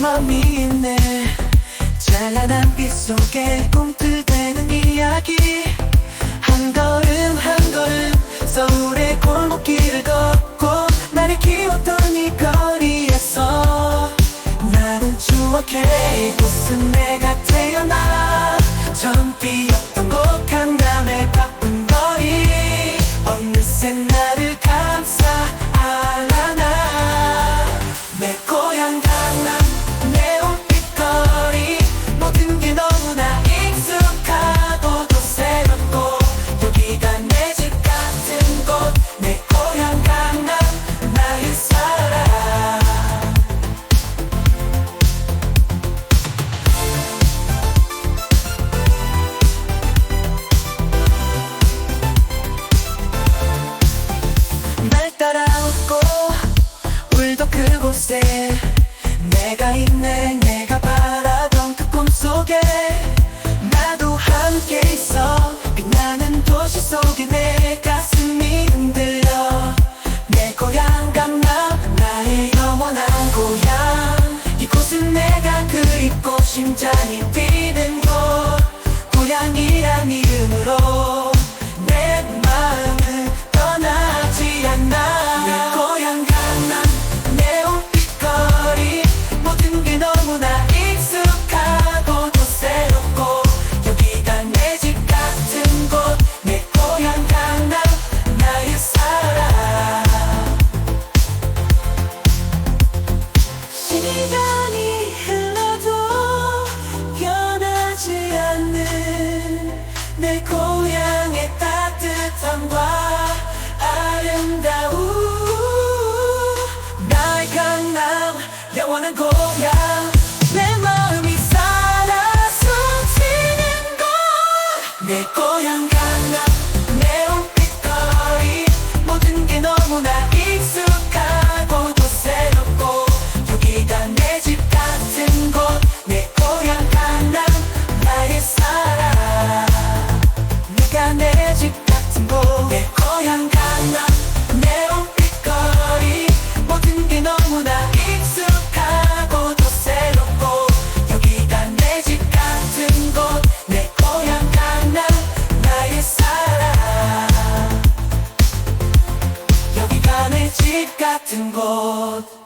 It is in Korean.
마음이 있네. 찬란한 빛 속에 꿈틀대는 이야기. 한 걸음 한 걸음 서울의 골목길을 걷고 나를 키웠던 이 거리에서 나는 추억해. 이곳은 내가 태어나 전 뛰었던 곳 강남에 곳에 내가 있네 내가 바라던 그 꿈속에 나도 함께 있어. 빛나는 도시 속에 내 가슴이 흔들려. 내 고향 강남 나의 영원한 고향. 이곳은 내가 그립고 심장이 뛰 하는 야내 마음이 살아 숨쉬는 건내 고향 강남 내 온빛 거리. 모든 게 너무나 익숙 집 같은 곳.